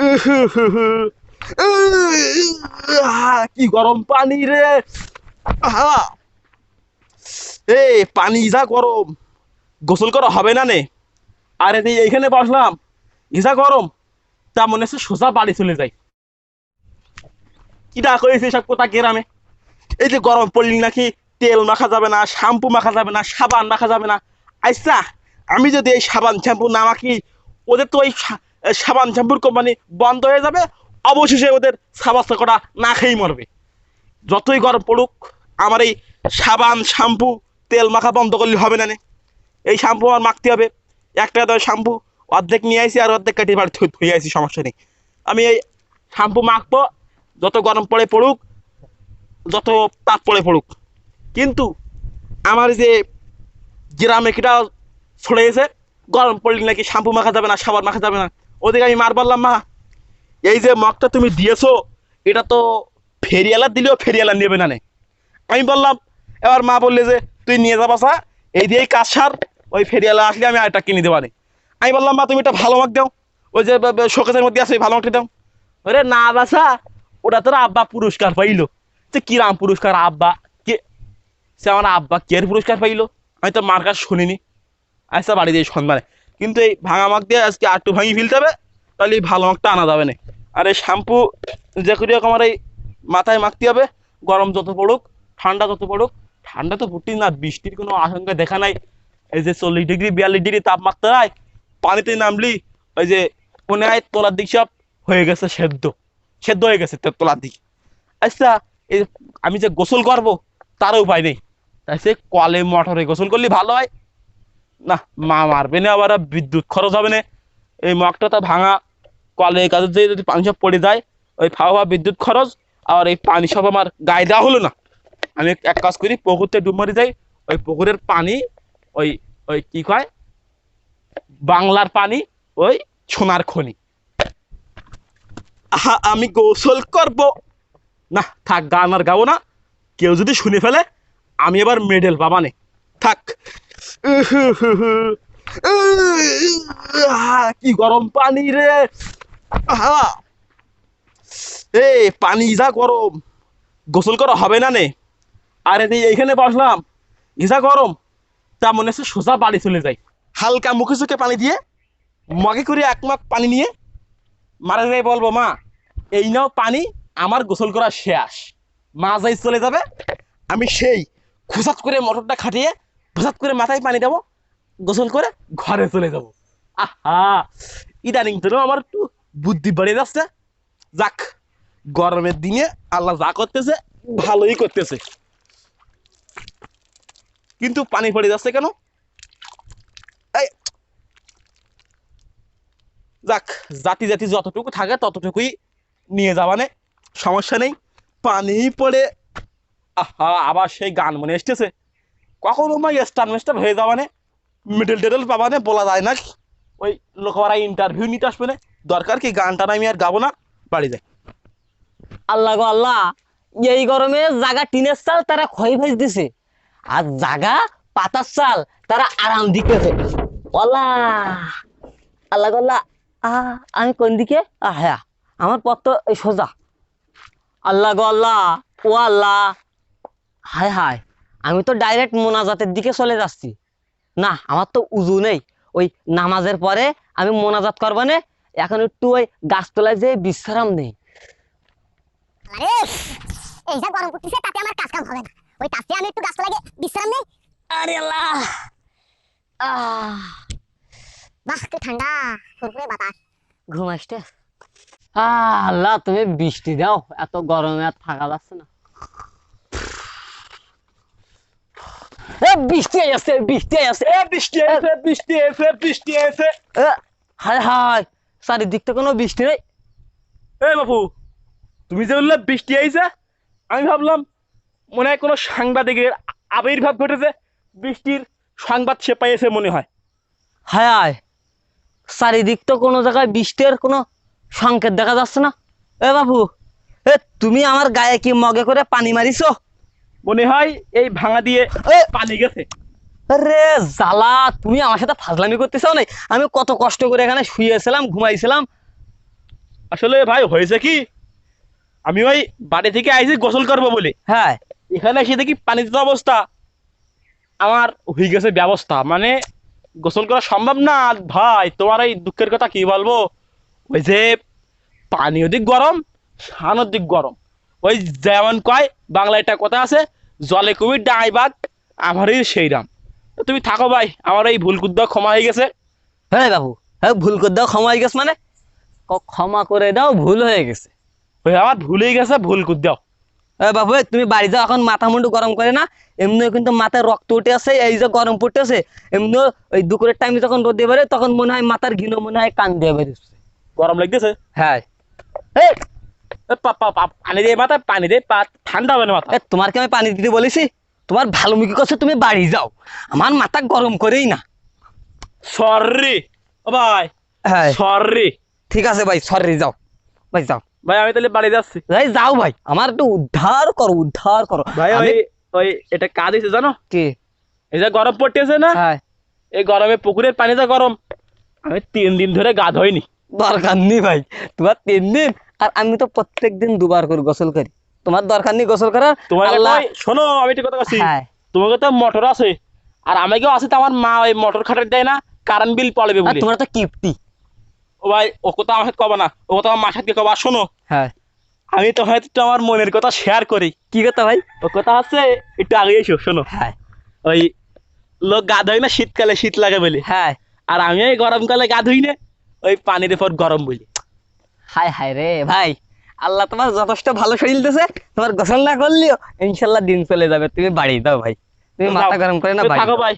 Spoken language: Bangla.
কি গরম পানি রে? এ পানি যা গরম। গোসল করা হবে না নে? আরে তুই এইখানে বসলাম। ইসা গরম, তা মনে হচ্ছে সোজা বাড়ি চলে যাই। কিটা করেছে সব কোথা গ্রামে? এই যে গরম পড়লি নাকি? তেল মাখা যাবে না, শ্যাম্পু মাখা যাবে না, সাবান মাখা যাবে না। আচ্ছা আমি যদি এই সাবান শ্যাম্পু না মাখি, ওদের তো ওই সাবান শ্যাম্পুর কোম্পানি বন্ধ হয়ে যাবে, অবশেষে ওদের সাবাস্তা করা না খেয়েই মরবে। যতই গরম পড়ুক, আমার এই সাবান, শ্যাম্পু, তেল মাখা বন্ধ করলে হবে না এই শ্যাম্পু আমার মাখতে হবে। একটা দশ শ্যাম্পু, অর্ধেক নিয়ে আসি আর অর্ধেক কাটিয়ে বাড়ি থুই আসি সমস্যা নেই। আমি এই শ্যাম্পু মাখবো, যত গরম পড়ে পড়ুক, যত তাপ পড়ে পড়ুক। কিন্তু আমার যে গ্রামে কিটা ছড়ে গেছে, গরম পড়লে নাকি শ্যাম্পু মাখা যাবে না, সাবান মাখা যাবে না। ওদিকে আমি মার বললাম, মা, এই যে মগটা তুমি দিয়েছ, এটা তো ফেরিয়ালা দিলেও ফেরিয়ালা নেবে না আমি বললাম, এবার মা বললে যে, তুই নিয়ে যাবা সা এই দিয়েই কাজ সার, ওই ফেরিয়ালা আসলে আমি আরেকটা কিনে দেবানি আমি বললাম, মা, তুমি একটা ভালো মাগ দাও, ওই যে শোকেসের মধ্যে আছে ভালো মাগটা দাও। ওরে না বাসা, ওটা তোর আব্বা পুরস্কার পাইলো। যে কিরাম পুরস্কার, আব্বা? কে, সে আমার আব্বা, কের পুরস্কার পাইলো? আমি তো মার কাছে শুনিনি। আচ্ছা বাড়ি দিয়ে সন্ধানে কিন্তু এই ভাঙা মাগ দিয়ে আজকে আটটু ভাঙি ফেলতে হবে, তাহলে এই ভালো মাগটা আনা যাবে না। আর এই শ্যাম্পু যে করি হোক আমার এই মাথায় মাখতে হবে, গরম যত পড়ুক, ঠান্ডা যত পড়ুক, ঠান্ডা তো পড়তেই না, বৃষ্টির কোনো আশঙ্কা দেখা নাই। এই যে চল্লিশ ডিগ্রি, বিয়াল্লিশ ডিগ্রি তাপমাত্রায় পানিতে নামলি, ওই যে মনে হয় তোলার দিক সব হয়ে গেছে সেদ্ধ সেদ্ধ হয়ে গেছে তোলার দিক। আচ্ছা এই আমি যে গোসল করব তারও উপায় নেই। তাই সে কলে মোটরে গোসল করলে ভালো হয় না, মা মারবে না, আবার বিদ্যুৎ খরচ হবে না। এই মগটা তো ভাঙা কলে কাজে যে যদি পানি সব পড়ে যায়, ওই ফাওয়া বিদ্যুৎ খরচ আর এই পানি সব আমার গায়ে দেওয়া হলো না। আমি এক কাজ করি, পুকুরতে ডুব মারি যাই, ওই পুকুরের পানি, ওই ওই কি কয়, বাংলার পানি, ওই সোনার খনি। আহা, আমি গোসল করব। না, থাক, গান আর গাবো না। কেউ যদি শুনে ফেলে, আমি এবার মেডেল পাবানে থাক। কি গরম পানি রে? এ পানি যা গরম। গোসল করা হবে না নে? আরে এইখানে বসলাম। ইসা গরম, তা মনে হচ্ছে সোজা বাড়ি চলে যাই। হালকা মুখে চোখে পানি দিয়ে, মগে করে এক মগ পানি নিয়ে, মারা যাই বলব, মা, এই নাও পানি, আমার গোসল করা শেষ। মা যাই চলে যাবে, আমি সেই খুসাত করে মোটরটা খাটিয়ে খুসাত করে মাথায় পানি দেবো, গোসল করে ঘরে চলে যাব। আহা! ইদানিং তো আমার একটু বুদ্ধি বেড়ে যাচ্ছে। যাক, গরমের দিনে আল্লাহ যা করতেছে, ভালোই করতেছে। কিন্তু পানি পড়ে যাচ্ছে কেন? যাক, জাতি জাতি যতটুকু থাকে ততটুকুই নিয়ে যাবানে সমস্যা নেই। পানি পড়ে, আহা! আবার সেই গান মনে এসতেছে কখনো মা স্টার মেস্টার হয়ে যাবানে মিডল টেডল পাবানে বলা যায় না। ওই লোকরা ইন্টারভিউ নিতে আসবে না। দরকার কি গানটা না আমি আর গাবো না? বাড়ি যাই। আল্লাহ গো আল্লাহ এই গরমে জাগা টিনের চাল তারা ক্ষয় ভাজ দিছে। আর জাগা পাতার চাল তারা আরাম দিতেছে। আল্লাহ আল্লাহ আল্লাহ আহ, আমি কোন দিকে? আহ, হ্যাঁ আমার পথ তো সোজা। আল্লাহ গো আল্লাহ ও আল্লাহ হায় হায়। আমি তো ডাইরেক্ট মোনাজাতের দিকে চলে যাচ্ছি। না আমার তো উজু নেই। ওই নামাজের পরে আমি মোনাজাত করব না এখন একটু ওই গাছতলায় যে বিশ্রাম নেই। এই যা গরম করতেছে তাতে আমার কাজ কাম হবে না। ওই তাতে আমি একটু গাছটা বিশ্রাম নেই। আরে আল্লাহ! বাহ কি ঠান্ডা ফুরফুরে বাতাস। ঘুম আসতে আল্লাহ তুমি বৃষ্টি দাও এত গরমে আর থাকা যাচ্ছে না। এ বৃষ্টি আসছে বৃষ্টি আসছে। এ বৃষ্টি এসে বৃষ্টি এসে বৃষ্টি এসে এ, হায় হায় চারিদিক তো কোনো বৃষ্টি নেই। এই বাবু তুমি যে বললে বৃষ্টি আইছে আমি ভাবলাম মনে হয় কোনো সাংবাদিকের আবির্ভাব ঘটেছে বৃষ্টির সংবাদ সে পাইয়েছে মনে হয়। হায় হায় চারিদিক তো কোনো জায়গায় বৃষ্টির কোনো সংকেত দেখা যাচ্ছে না। এ বাবু এ তুমি আমার গায়ে কি মগে করে পানি মারিছো? মনে হয় এই ভাঙা দিয়ে পানি গেছে। রে জ্বালা তুমি আমার সাথে ফাজলামি করতে চাও নাই? আমি কত কষ্ট করে এখানে শুয়েছিলাম ঘুমাইছিলাম। আসলে ভাই হয়েছে কি? আমি ওই বাড়ি থেকে আইসি গোসল করব বলে। হ্যাঁ। এখানে এসে দেখি পানির যে অবস্থা। আমার হয়ে গেছে ব্যবস্থা। মানে গোসল করা সম্ভব না। ভাই তোমার এই দুঃখের কথা কি বলব? ওই যে পানি অধিক গরম সান অধিক গরম। ওই যেমন কয় বাংলায় একটা কথা আছে জলে কবি ডাই বাঘ আমারই সেই রাম। তুমি থাকো ভাই আমার এই ভুল কুদ্দ ক্ষমা হয়ে গেছে। হ্যাঁ বাবু হ্যাঁ ভুল করে দাও ক্ষমা হয়ে গেছে মানে? ক্ষমা করে দাও ভুল হয়ে গেছে। ওই আমার ভুল হয়ে গেছে ভুল কুদ্দাও। এ বাবু তুমি বাড়ি যাও এখন মাথা মুন্ডু গরম করে না। এমনিও কিন্তু মাথায় রক্ত উঠে আছে এই যে গরম পড়তেছে। এমনিও ওই দুপুরের টাইমে যখন রোদ দিয়ে বেরোয় তখন মনে হয় মাথার ঘিনো মনে হয় কান দিয়ে বেরোচ্ছে। গরম লাগতেছে? হ্যাঁ। পানি দিয়ে মাথায় পানি দিয়ে ঠান্ডা হবে না মাথা। তোমার কি আমি পানি দিতে বলেছি? তোমার ভালো মুখি করছে তুমি বাড়ি যাও। আমার মাথা গরম করেই না। সরি। ভাই হ্যাঁ। সরি। ঠিক আছে ভাই সরি যাও। ভাই যাও। ভাই আমি তাহলে বাড়ি যাচ্ছি। ভাই যাও ভাই আমার একটু উদ্ধার করো উদ্ধার করো। ভাই ওই আমি- ওই এটা কাজ হয়েছে জানো? কি? এই যে গরম পড়তেছে না হ্যাঁ। এই গরমে পুকুরের পানি যা গরম আমি তিন দিন ধরে গা ধোইনি। দরকার নেই ভাই। তোমার তিন দিন আর আমি তো প্রত্যেক দিন দুবার করে গোসল করি। তোমার দরকার নেই গোসল করার তোমার শোনো আমি একটা কথা বলছি হ্যাঁ। তোমাকে তো মোটর আছে আর আমাকেও আছে তো আমার মা ওই মোটর খাটার দেয় না কারেন্ট বিল পড়বে বলে। তোমার তো কিপ্তি ও ভাই ও কথা আমার সাথে কবা না ও কথা আমার মার সাথে কবা শোনো। হ্যাঁ। আমি তো হয়তো আমার মনের কথা শেয়ার করি। কি কথা ভাই? ও কথা হচ্ছে একটু আগে এসো শোনো। হ্যাঁ। ওই লোক গা ধোয় না শীতকালে শীত লাগে বলে। হ্যাঁ। আর আমি ওই গরমকালে গা ধুই না। ওই পানির উপর গরম বলি। হায় হায় রে ভাই আল্লাহ তোমার যথেষ্ট ভালো শরীর দিতেছে তোমার গোসল না করলেও ইনশাল্লাহ দিন চলে যাবে। তুমি বাড়ি দাও ভাই। তুমি মাথা গরম করে না থাকো। ভাই।